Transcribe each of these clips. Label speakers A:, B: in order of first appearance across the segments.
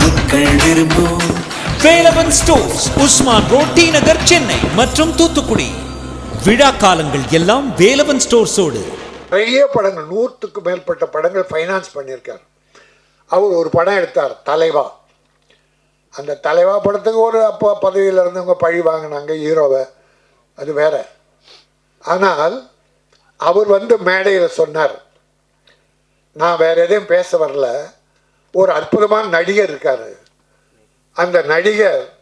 A: மக்கள் விரும்பும்
B: Velavan stores Usman road T Nagar Chennai மற்றும் தூத்துக்குடி. விழா காலங்கள் எல்லாம் வேலவன் ஸ்டோர்ஸோடு.
C: நிறைய படங்கள் நூற்றுக்கு மேற்பட்ட படங்கள் ஃபைனான்ஸ் பண்ணியிருக்கார். அவர் ஒரு படம் எடுத்தார் தலைவா. அந்த தலைவா படத்துக்கு ஒரு அப்போ பதவியில் இருந்தவங்க பழி வாங்கினாங்க ஹீரோவை. அது வேற. ஆனால் அவர் வந்து மேடையில் சொன்னார் நான் வேற எதையும் பேச வரல. ஒரு அற்புதமான நடிகர் இருக்கார். அந்த நடிகர்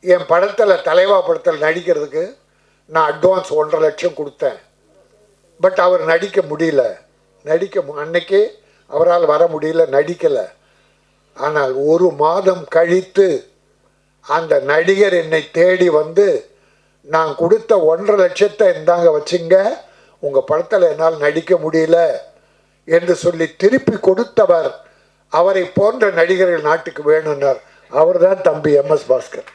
C: என் படத்தில் தலைவா படத்தில் நடிக்கிறதுக்கு நான் அட்வான்ஸ் ஒன்றரை லட்சம் கொடுத்தேன். பட் அவர் நடிக்க முடியல. நடிக்க அன்னைக்கே அவரால் வர முடியல நடிக்கலை. ஆனால் ஒரு மாதம் கழித்து அந்த நடிகர் என்னை தேடி வந்து நான் கொடுத்த ஒன்றரை லட்சத்தை இந்தாங்க வச்சுங்க. உங்கள் படத்தில் என்னால் நடிக்க முடியல. என்று சொல்லி திருப்பி கொடுத்தவர் அவரை போன்ற நடிகர்கள் நாட்டுக்கு வேணும்னார். அவர்தான் தம்பி எம். எஸ். பாஸ்கர்.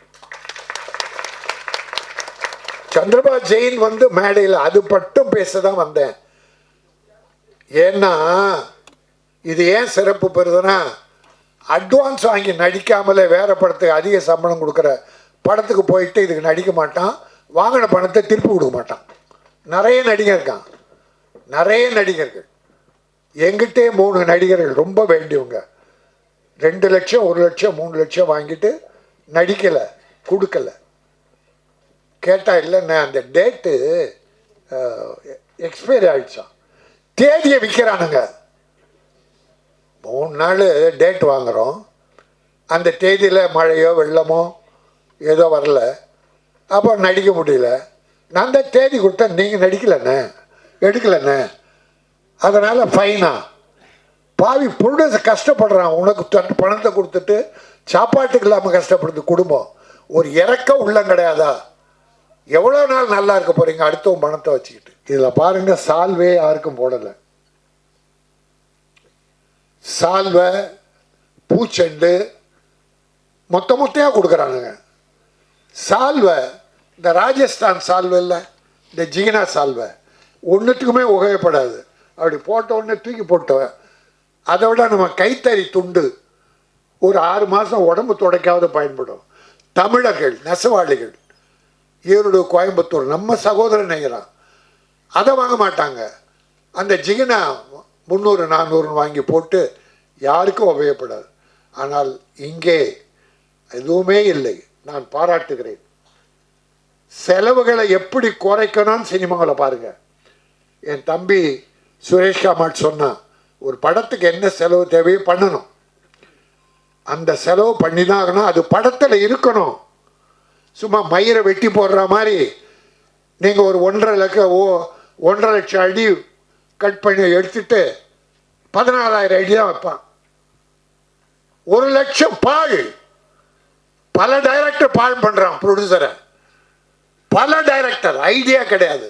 C: சந்திரபா ஜெயின் வந்து மேடையில் அது மட்டும் பேச தான் வந்தேன். ஏன்னா இது ஏன் சிறப்பு பெறுதுன்னா அட்வான்ஸ் வாங்கி நடிக்காமலே வேற படத்துக்கு அதிக சம்பளம் கொடுக்குற படத்துக்கு போயிட்டு இதுக்கு நடிக்க மாட்டான். வாங்கின பணத்தை திருப்பி கொடுக்க மாட்டான். நிறைய நடிகர் இருக்கான். நிறைய நடிகர்கள். எங்கிட்டே மூணு நடிகர்கள் ரொம்ப வேண்டியவங்க. ரெண்டு லட்சம் ஒரு லட்சம் மூணு லட்சம் வாங்கிட்டு நடிக்கலை கொடுக்கல. கேட்டால் இல்லைண்ணே அந்த டேட்டு எக்ஸ்பைரி ஆகிடுச்சான் தேதியை விற்கிறானுங்க மூணு நாள் டேட் வாங்குகிறோம் அந்த தேதியில் மழையோ வெள்ளமோ ஏதோ வரல. அப்போ நடிக்க முடியல. நான் தான் தேதி கொடுத்தேன் நீங்கள் நடிக்கலண்ணே. எடுக்கலண்ணே. அதனால் ஃபைனா பாவி பொருள் கஷ்டப்படுறான். உனக்கு தன் பணத்தை கொடுத்துட்டு சாப்பாட்டுக்கு இல்லாமல் கஷ்டப்படுது குடும்பம். ஒரு இறக்க உள்ளம் கிடையாதா? எவ்வளோ நாள் நல்லா இருக்க போறீங்க? அடுத்தவன் பணத்தை வச்சுக்கிட்டு. இதில் பாருங்கள் சால்வே யாருக்கும் போடலை. சால்வை பூச்செண்டு மொத்த மொத்தையாக கொடுக்குறானுங்க. சால்வை இந்த ராஜஸ்தான் சால்வை இல்லை இந்த ஜீனா சால்வை ஒன்றுத்துக்குமே உகையப்படாது. அப்படி போட்ட உடனே தூக்கி போட்டவன் அதை விட நம்ம கைத்தறி துண்டு ஒரு ஆறு மாதம் உடம்பு துடைக்காவது பயன்படும். தமிழர்கள் நெசவாளிகள் ஈரோடு கோயம்புத்தூர் நம்ம சகோதரன் நெய்கிறான் அதை வாங்க மாட்டாங்க. அந்த ஜிகினா முந்நூறு நானூறுன்னு வாங்கி போட்டு யாருக்கும் உபயோகப்படாது. ஆனால் இங்கே எதுவுமே இல்லை. நான் பாராட்டுகிறேன். செலவுகளை எப்படி குறைக்கணும்னு சினிமாவில் பாருங்கள் என் தம்பி சுரேஷ் காமாட் சொன்னான் ஒரு படத்துக்கு என்ன செலவு தேவையோ பண்ணணும். அந்த செலவு பண்ணி தான் ஆகணும் அது படத்தில் இருக்கணும். சும்மா மயிரை வெட்டி போடுற மாதிரி நீங்கள் ஒரு ஒன்றரை லட்ச ஓ ஒன்றரை லட்சம் அடி கட் பண்ணி எடுத்துட்டு பதினாலாயிரம் அடி தான் வைப்பான். ஒரு லட்சம் பால். பல டைரக்டர் பால் பண்ணுறான் ப்ரொடியூசரை பல டைரக்டர் ஐடியா கிடையாது.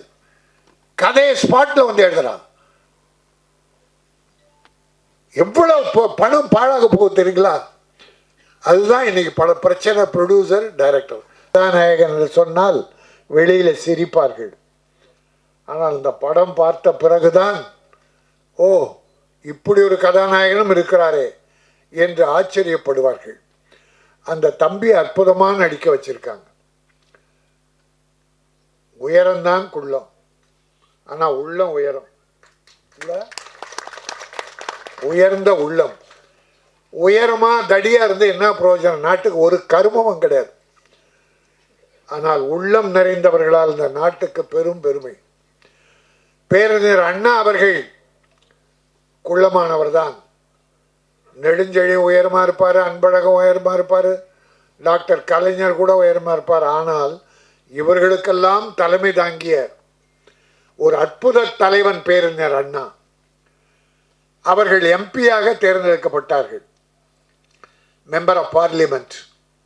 C: கதையை ஸ்பாட்டில் வந்து எழுதுறான். எவ்வளோ ப- பணம் பாழாக போகுது தெரியுங்களா? அதுதான் இன்னைக்கு பல பிரச்சனை ப்ரொடியூசர் டைரக்டர் கதாநாயகன் என்று சொன்னால் வெளியில் சிரிப்பார்கள். ஆனால் இந்த படம் பார்த்த பிறகுதான் ஓ இப்படி ஒரு கதாநாயகனும் இருக்கிறாரே என்று ஆச்சரியப்படுவார்கள். அந்த தம்பி அற்புதமாக நடிக்க வச்சிருக்காங்க. உயரம்தான் குள்ளம். ஆனால் உள்ளம் உயரம். இல்லை உயர்ந்த உள்ளம். உயரமாக தடியாக இருந்து என்ன பிரயோஜனம்? நாட்டுக்கு ஒரு கருமமும் கிடையாது. ஆனால் உள்ளம் நிறைந்தவர்களால் இந்த நாட்டுக்கு பெரும் பெருமை. பேரறிஞர் அண்ணா அவர்கள் குள்ளமானவர் தான். நெடுஞ்செழி உயரமாக இருப்பார் அன்பழகம் உயரமாக இருப்பார் டாக்டர் கலைஞர் கூட உயரமாக இருப்பார். ஆனால் இவர்களுக்கெல்லாம் தலைமை தாங்கிய ஒரு அற்புத தலைவன் பேரறிஞர் அண்ணா. அவர்கள் எம்பியாக தேர்ந்தெடுக்கப்பட்டார்கள். மெம்பர் ஆஃப் பார்லிமெண்ட்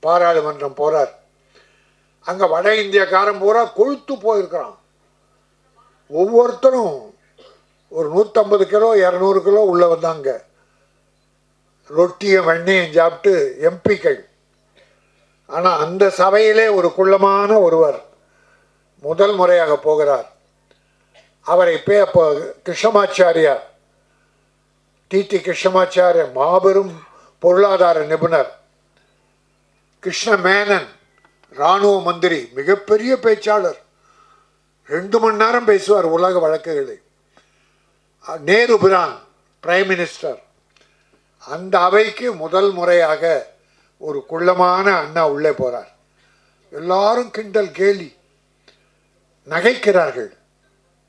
C: பாராளுமன்றம் போறார். அங்கே வட இந்தியக்காரன் பூரா கொழுத்து போயிருக்கிறான். ஒவ்வொருத்தரும் ஒரு நூற்றம்பது கிலோ இரநூறு கிலோ உள்ள வந்தாங்க. ரொட்டியும் வெண்ணையும் சாப்பிட்டு எம்பிக்கள் ஆனால் அந்த சபையிலே ஒரு குள்ளமான ஒருவர் முதல் முறையாக போகிறார். அவரை பே அப்போ கிருஷ்ணமாச்சாரியார் டிடி கிருஷ்ணமாச்சாரிய மாபெரும் பொருளாதார நிபுணர் கிருஷ்ண மேனன் இராணுவ மந்திரி மிகப்பெரிய பேச்சாளர். ரெண்டு மணி நேரம் பேசுவார் உலக வழக்குகளை. நேரு பிரான் பிரைம் மினிஸ்டர். அந்த அவைக்கு முதல் முறையாக ஒரு குள்ளமான அண்ணா உள்ளே போகிறார் எல்லாரும் கிண்டல் கேலி. நகைக்கிறார்கள்.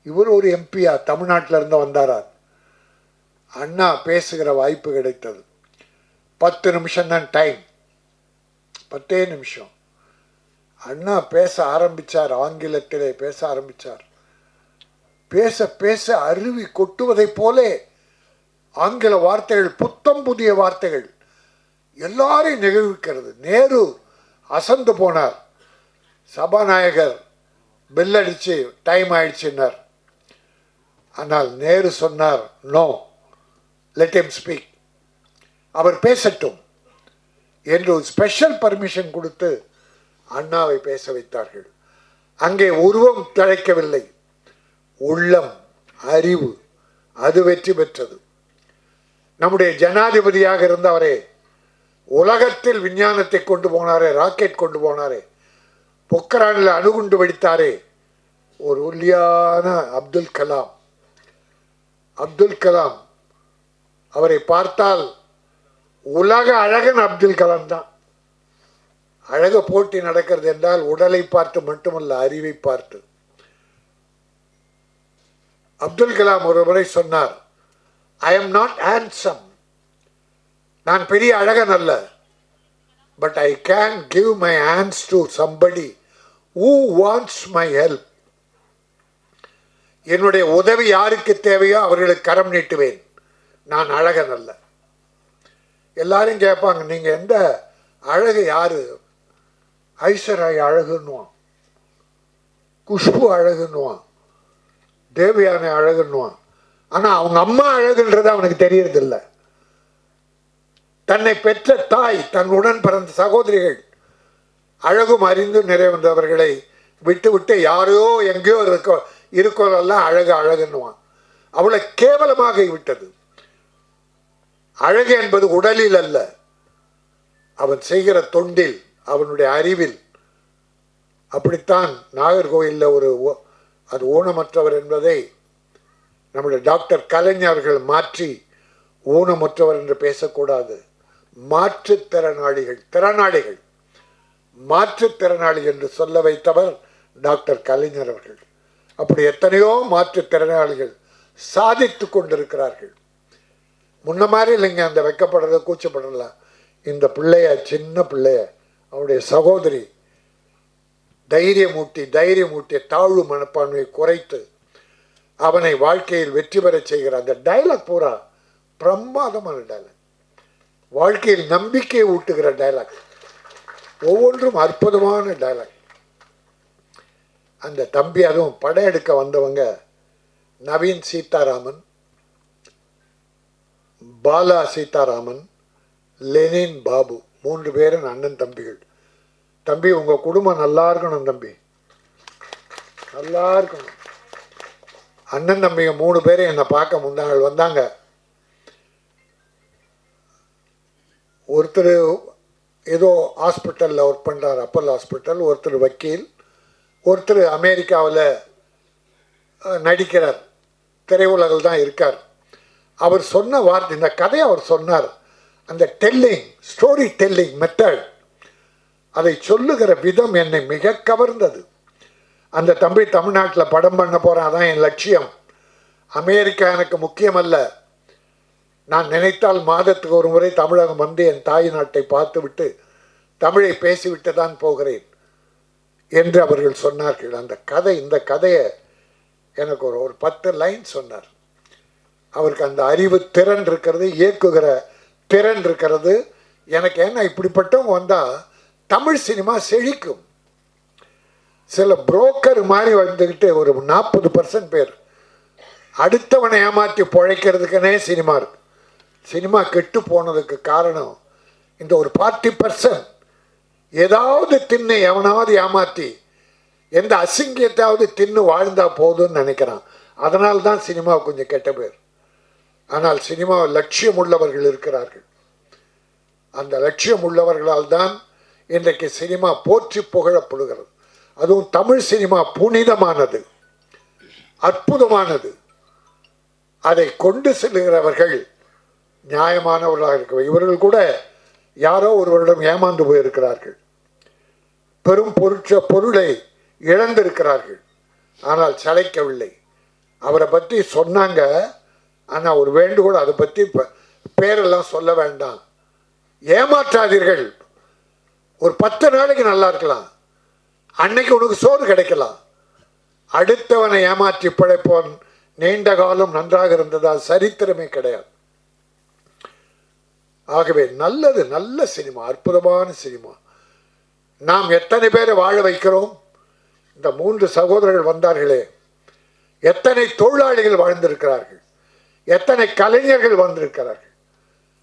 C: இவர் ஒரு எம்பியா தமிழ்நாட்டிலிருந்து இருந்து அண்ணா பேசுகிற வாய்ப்பு கிடைத்தது. பத்து நிமிஷம் தான் டைம் பத்தே நிமிஷம். அண்ணா பேச ஆரம்பிச்சார் ஆங்கிலத்திலே பேச ஆரம்பிச்சார். பேச பேச அருவி கொட்டுவதைப் போலே ஆங்கில வார்த்தைகள் புத்தம் புதிய வார்த்தைகள் எல்லாரையும் நிகழ்விக்கிறது. நேரு அசந்து போனார். சபாநாயகர் பில்லடிச்சு டைம் ஆயிடுச்சுன்னார். ஆனால் நேரு சொன்னார் நோ லெட் ஸ்பீக் அவர் பேசட்டும் என்று ஒரு ஸ்பெஷல் பர்மிஷன் கொடுத்து அண்ணாவை பேச வைத்தார்கள். அங்கே உருவம் தழைக்கவில்லை உள்ளம் அறிவு அது வெற்றி பெற்றது. நம்முடைய ஜனாதிபதியாக இருந்தவரே உலகத்தில் விஞ்ஞானத்தை கொண்டு போனாரே ராக்கெட் கொண்டு போனாரே பொக்கரானில் அணுகுண்டு வெடித்தாரே ஒரு ஒல்லியான அப்துல் கலாம். அப்துல் கலாம் அவரை பார்த்தால் உலக அழகன் அப்துல் கலாம் தான். அழக போட்டி நடக்கிறது என்றால் உடலை பார்த்து மட்டுமல்ல அறிவை பார்த்து. அப்துல் கலாம் ஒரு முறை சொன்னார் ஐ எம் நாட் ஹேண்ட்சம் நான் பெரிய அழகன் அல்ல. But I can give my hands to somebody who wants my help என்னுடைய உதவி யாருக்கு தேவையோ அவர்களுக்கு கரம் நீட்டுவேன். நான் அழகன் அல்ல. எல்லாரும் கேட்பாங்க நீங்கள் எந்த அழகு யாரு? ஐஸ்வராய் அழகுன்னுவான். குஷ்பு அழகுன்னுவான். தேவயானை அழகுன்னுவான். ஆனால் அவங்க அம்மா அழகுன்றது அவனுக்கு தெரியறதில்ல. தன்னை பெற்ற தாய் தன் உடன் பிறந்த சகோதரிகள் அழகும் அறிந்து நிறைவந்தவர்களை விட்டு விட்டு யாரையோ எங்கேயோ இருக்க இருக்கோரெல்லாம் அழகு அழகுன்னுவான். அவளை கேவலமாக விட்டது. அழகு என்பது உடலில் அல்ல. அவன் செய்கிற தொண்டில் அவனுடைய அறிவில். அப்படித்தான் நாகர்கோயிலில் ஒரு அது ஊனமற்றவர் என்பதை நம்முடைய டாக்டர் கலைஞர்கள் மாற்றி ஊனமுற்றவர் என்று பேசக்கூடாது. மாற்றுத்திறனாளிகள் திறனாளிகள். மாற்றுத்திறனாளி என்று சொல்ல வைத்தவர் டாக்டர் கலைஞர் அவர்கள். அப்படி எத்தனையோ மாற்றுத்திறனாளிகள் சாதித்து கொண்டிருக்கிறார்கள். முன்ன மாதிரி இல்லைங்க அந்த வெக்கப்படுறது கூச்சப்படலாம் இந்த பிள்ளைய சின்ன பிள்ளைய அவருடைய சகோதரி தைரியமூட்டி தைரியமூட்டிய தாழ்வு மனப்பான்மையை குறைத்து அவனை வாழ்க்கையில் வெற்றி பெறச் செய்கிற அந்த டயலாக் பூரா பிரமாதமான டயலாக் வாழ்க்கையில் நம்பிக்கையை ஊட்டுகிற டயலாக் ஒவ்வொன்றும் அற்புதமான டயலாக் அந்த தம்பி அதுவும் படம் எடுக்க வந்தவங்க நவீன் சீதாராமன் பாலா சீதாராமன் லெனின் பாபு மூன்று பேரும் அண்ணன் தம்பிகள். தம்பி உங்கள் குடும்பம் நல்லா இருக்கணும் தம்பி. நல்லா இருக்கணும். அண்ணன் தம்பிங்க மூணு பேரும் என்னை பார்க்க முந்தாள் வந்தாங்க. ஒருத்தர் ஏதோ ஹாஸ்பிட்டலில் ஒர்க் பண்ணுறார் அப்பல் ஹாஸ்பிட்டல் ஒருத்தர் வக்கீல் ஒருத்தர் அமெரிக்காவில் நடிக்கிறார். திரையுலகில் தான் இருக்கார். அவர் சொன்ன வார்த்தை இந்த கதையை அவர் சொன்னார். அந்த டெல்லிங் ஸ்டோரி டெல்லிங் மெத்தட் அதை சொல்லுகிற விதம் என்னை மிக கவர்ந்தது. அந்த தம்பி தமிழ்நாட்டில் படம் பண்ண போகிறான் அதான் என் லட்சியம். அமெரிக்கா எனக்கு முக்கியமல்ல. நான் நினைத்தால் மாதத்துக்கு ஒரு முறை தமிழகம் வந்து என் தாய் நாட்டை பார்த்துவிட்டு தமிழை பேசிவிட்டு தான் போகிறேன் என்று அவர்கள் சொன்னார்கள். அந்த கதை இந்த கதையை எனக்கு ஒரு ஒரு பத்து லைன் சொன்னார். அவருக்கு அந்த அறிவு திறன் இருக்கிறது இயக்குகிற திறன் இருக்கிறது. எனக்கு என்ன இப்படிப்பட்டவங்க வந்தால் தமிழ் சினிமா செழிக்கும். சில புரோக்கர் மாதிரி வந்துக்கிட்டு ஒரு நாற்பது பர்சன்ட் பேர். அடுத்தவனை ஏமாற்றி பிழைக்கிறதுக்குனே சினிமா இருக்கு. சினிமா கெட்டு போனதுக்கு காரணம் இந்த ஒரு பார்ட்டி பர்சன் ஏதாவது தின்னு எவனாவது ஏமாற்றி எந்த அசிங்கியத்தாவது தின்னு வாழ்ந்தா போதும்னு நினைக்கிறான். அதனால தான் சினிமா கொஞ்சம் கெட்ட பேர். ஆனால் சினிமா லட்சியம் உள்ளவர்கள் இருக்கிறார்கள். அந்த லட்சியம் உள்ளவர்களால் தான் இன்றைக்கு சினிமா போற்றி புகழப்படுகிறது அதுவும் தமிழ் சினிமா புனிதமானது அற்புதமானது. அதை கொண்டு செல்கிறவர்கள் நியாயமானவர்களாக இருக்க இவர்கள் கூட யாரோ ஒருவரிடம் ஏமாந்து போயிருக்கிறார்கள். பெரும் பொருட்ச பொருளை இழந்திருக்கிறார்கள். ஆனால் சளைக்கவில்லை. அவரை பற்றி சொன்னாங்க ஆனால் ஒரு வேண்டுகோள் அதை பற்றி பேரெல்லாம் சொல்ல வேண்டாம். ஏமாற்றாதீர்கள். ஒரு பத்து நாளைக்கு நல்லா இருக்கலாம். அன்னைக்கு உனக்கு சோறு கிடைக்கலாம். அடுத்தவனை ஏமாற்றி பிழைப்பவன் நீண்ட காலம் நன்றாக இருந்ததால் சரித்திரமே கிடையாது. ஆகவே நல்லது நல்ல சினிமா அற்புதமான சினிமா. நாம் எத்தனை பேரை வாழ வைக்கிறோம்? இந்த மூன்று சகோதரர்கள் வந்தார்களே. எத்தனை தொழிலாளிகள் வாழ்ந்திருக்கிறார்கள்? எத்தனை கலைஞர்கள் வந்திருக்கிறார்கள்.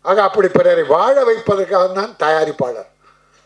C: ஆக அப்படி பிறரை வாழ வைப்பதற்காக தான் தயாரிப்பாளர்.